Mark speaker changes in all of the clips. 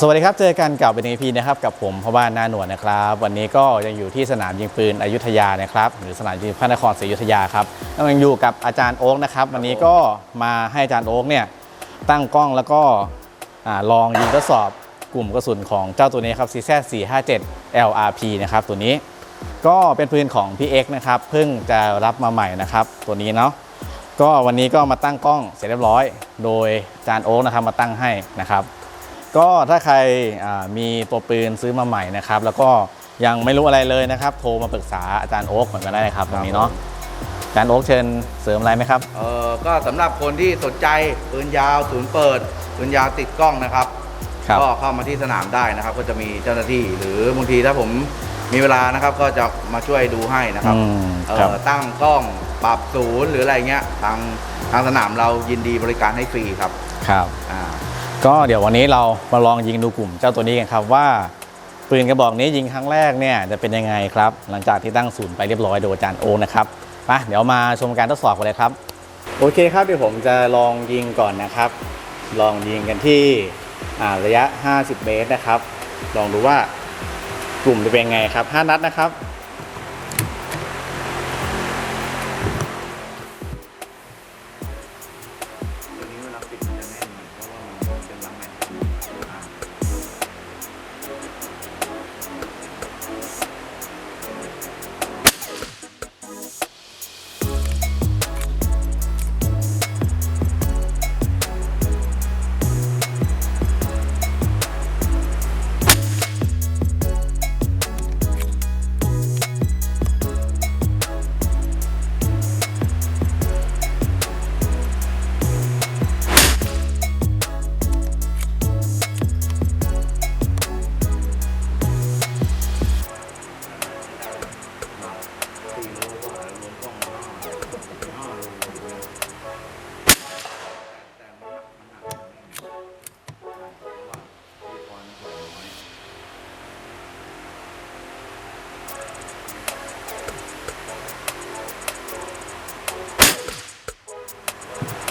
Speaker 1: สวัสดีครับ เจอกันกับเป็นพีนะครับ กับผมพอบ้านนาหนวดนะครับ วันนี้ก็ยังอยู่ที่สนามยิงปืนอยุธยานะครับ หรือสนามยิงพระนครศรีอยุธยาครับแล้วยังอยู่กับอาจารย์โอ๊กนะครับ วันนี้ก็มาให้อาจารย์โอ๊กเนี่ยตั้งกล้องแล้วก็อลองยิงทดสอบกลุ่มกระสุนของเจ้าตัวนี้ครับ CZ 457 LRP นะครับตัวนี้ก็เป็นปืนของ PX นะครับเพิ่งจะรับมาใหม่นะครับตัวนี้เนาะ ก็วันนี้ก็มาตั้งกล้องเสร็จเรียบร้อย โดยอาจารย์โอ๊กนะครับมาตั้งให้นะครับ ก็ถ้าใครอ่ามีตัวปืนซื้อมาใหม่นะครับ แล้วก็ยังไม่รู้อะไรเลยนะครับ โทรมาปรึกษาอาจารย์โอ๊กเหมือนกันได้ครับตรงนี้เนาะอาจารย์โอ๊กเชิญเสริมอะไรไหมครับ
Speaker 2: เออก็สำหรับคนที่สนใจปืนยาวศูนย์เปิดปืนยาวติดกล้องนะครับ
Speaker 1: ครับ
Speaker 2: ก็เข้ามาที่สนามได้นะครับ ก็จะมีเจ้าหน้าที่ หรือบางทีถ้าผม มีเวลานะครับก็จะมาช่วยดูให้นะครับ
Speaker 1: อืม
Speaker 2: เอ
Speaker 1: ครับ
Speaker 2: อตั้งกล้องปรับศูนย์หรืออะไรเงี้ยทางทางสนามเรายินดีบริการให้ฟรีครับ
Speaker 1: ครับ
Speaker 2: อ่า
Speaker 1: ก็เดี๋ยววันนี้เรามาลองยิงดูกลุ่มเจ้าตัวนี้กันครับว่าปืนกระบอกนี้ยิงครั้งแรกเนี่ยจะเป็นยังไงครับ หลังจากที่ตั้งศูนย์ไปเรียบร้อยโดยอาจารย์โอ๊กนะครับไปเดี๋ยวมาชมการทดสอบกันเลยครับ โอเคครับเดี๋ยวผมจะลองยิงก่อนนะครับ ลองยิงกันที่อ่าระยะ 50 เมตรนะครับ ลองดูว่า กลุ่มจะเป็นไงครับ 5 นัดนะครับ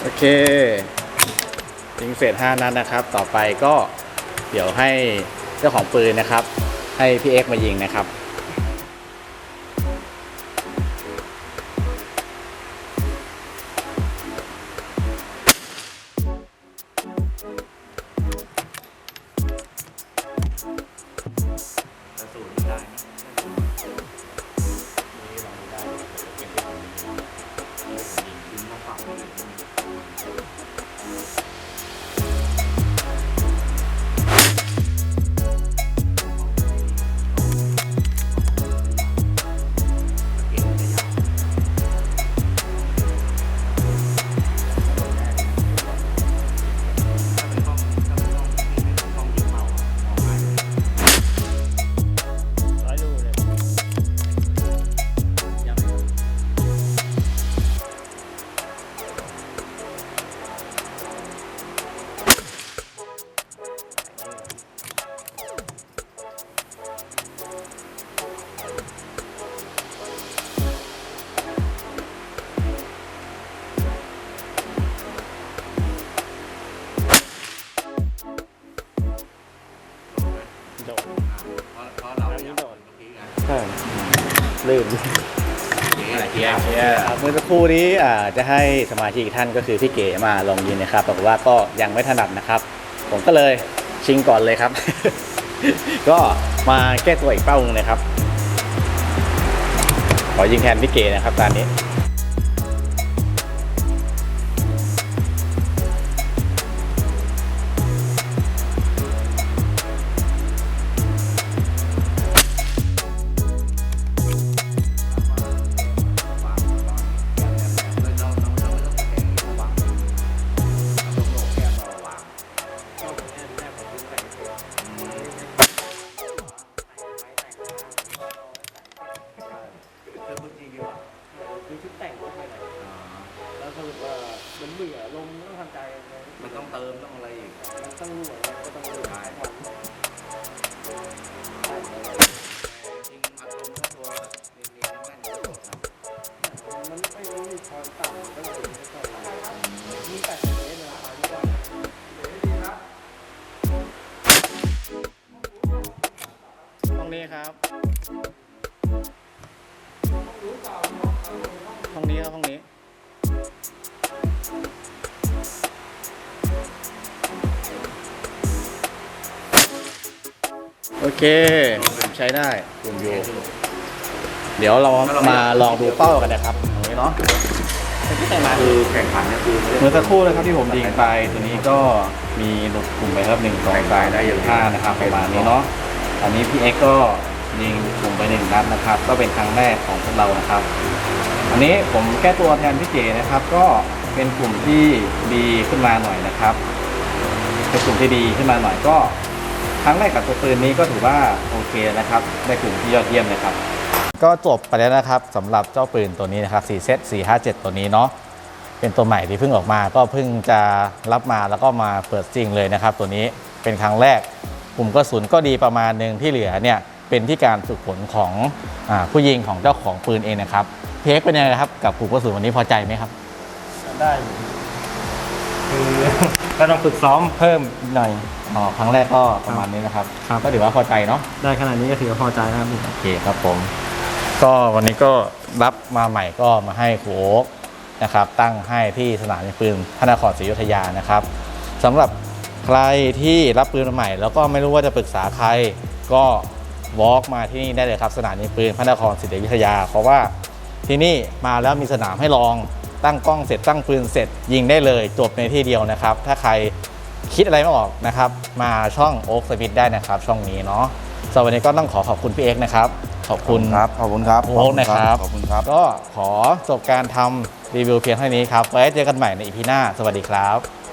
Speaker 2: โอเค
Speaker 1: ยิงเสร็จ5นัดนะครับ ต่อไปก็เดี๋ยวให้เจ้าของปืนนะครับ ให้พี่เอ็กมายิงนะครับ โดน
Speaker 2: เพราะเพราะเราอยากโดนเมื่อกี้ไง
Speaker 1: ใช่ลื่น
Speaker 2: อะไรเงี้ย
Speaker 1: เมื่อสักครู่นี้อ่าจะให้สมาชิกอีกท่านก็คือพี่เก๋มาลองยิงนะครับแต่ว่าก็ยังไม่ถนัดนะครับ ผมก็เลยชิงก่อนเลยครับ ก็มาแก้ตัวอีกเป้าหนึงเลยครับ ขอยิงแทนพี่เก๋นะครับตอนนี้
Speaker 3: กว่ามันเบื่อลมต้องทำใจอะไร
Speaker 2: มันต้องเติมต้องอะไรอีก
Speaker 3: มันต้องรู้ว่าก็ต้องเรู้
Speaker 2: ทาย
Speaker 3: วัน
Speaker 2: จริงอัดลมถ้าตัวเรียนเนั่นก็จะ
Speaker 3: มันไม่รู้มีความต่ำก็เลยไม่ต้อง
Speaker 2: ม
Speaker 3: ีแต่เนื้นะครัห้องนี้
Speaker 1: ครับห้องนี้ครับห้องนี้ โอเคผมใช้ได้คุณอยู่เดี๋ยวเรามาลองดูเป้ากันนะครับตรงนี้เนาะที่แต่งมา
Speaker 2: คือแข่งขันเนี่ยคือ
Speaker 1: เมื่อสักครู่นะครับที่ผมยิงไปตัวนี้ก็มีหลุดกลุ่มไปครับหนึ่งสองสามสี่ห้านะครับประมาณนี้เนาะอันนี้พี่เอ็กก็ยิงกลุ่มไปหนึ่งนัดนะครับ ก็เป็นครั้งแรกของพวกเรานะครับ อันนี้ผมแก้ตัวแทนพี่เจนะครับ ก็เป็นกลุ่มที่ดีขึ้นมาหน่อยนะครับเป็นกลุ่มที่ดีขึ้นมาหน่อยก็ ครั้งแรกกับตัวปืนนี้ก็ถือว่าโอเคนะครับได้กลุ่มที่ยอดเยี่ยมเลยครับ ก็จบไปแล้วนะครับสำหรับเจ้าปืนตัวนี้นะครับ4เซต457 ตัวนี้เนาะเป็นตัวใหม่ที่เพิ่งออกมา ก็เพิ่งจะรับมาแล้วก็มาเปิดจริงเลยนะครับ ตัวนี้เป็นครั้งแรกกลุ่มกระสุนก็ดีประมาณหนึ่งที่เหลือเนี่ยเป็นที่การฝึกฝนของอาผู้ยิงของเจ้าของปืนเองนะครับเพกเป็นยังไงครับกับกลุ่มกระสุนวันนี้พอใจไหมครับ
Speaker 4: ได้อยู่คือ ก็ต้องฝึกซ้อมเพิ่มอีกหน่อย
Speaker 1: อ๋อครั้งแรกก็ประมาณนี้นะครับ
Speaker 4: ครับ
Speaker 1: ก็ถือว่าพอใจเนาะ
Speaker 4: ได้ขนาดนี้ก็ถือว่าพอใจนะครับผม
Speaker 1: โอเคครับผม ก็วันนี้ก็รับมาใหม่ก็มาให้ครูโอ๊กนะครับ ตั้งให้ที่สนามยิงปืนพระนครศรีอยุธยานะครับสำหรับใครที่รับปืนมาใหม่ แล้วก็ไม่รู้ว่าจะปรึกษาใครก็วอล์กมาที่นี่ได้เลยครับ สนามยิงปืนพระนครศรีอยุธยา เพราะว่าที่นี่มาแล้วมีสนามให้ลอง ตั้งกล้องเสร็จตั้งปืนเสร็จ ยิงได้เลยจบในที่เดียวนะครับ ถ้าใครคิดอะไรไม่ออกนะครับ มาช่องโอ๊กสวิตได้นะครับ ช่องนี้เนาะสำหรับวันนี้ก็ต้องขอขอบคุณพี่เอกนะครับ ขอบคุณ
Speaker 2: ครับขอบคุณครับ
Speaker 1: โอ๊คนะครับ
Speaker 2: ขอบคุณครับ
Speaker 1: ก็ขอจบการทำรีวิวเพียงเท่านี้ครับไว้เจอกันใหม่ในอีพีหน้า สวัสดีครับ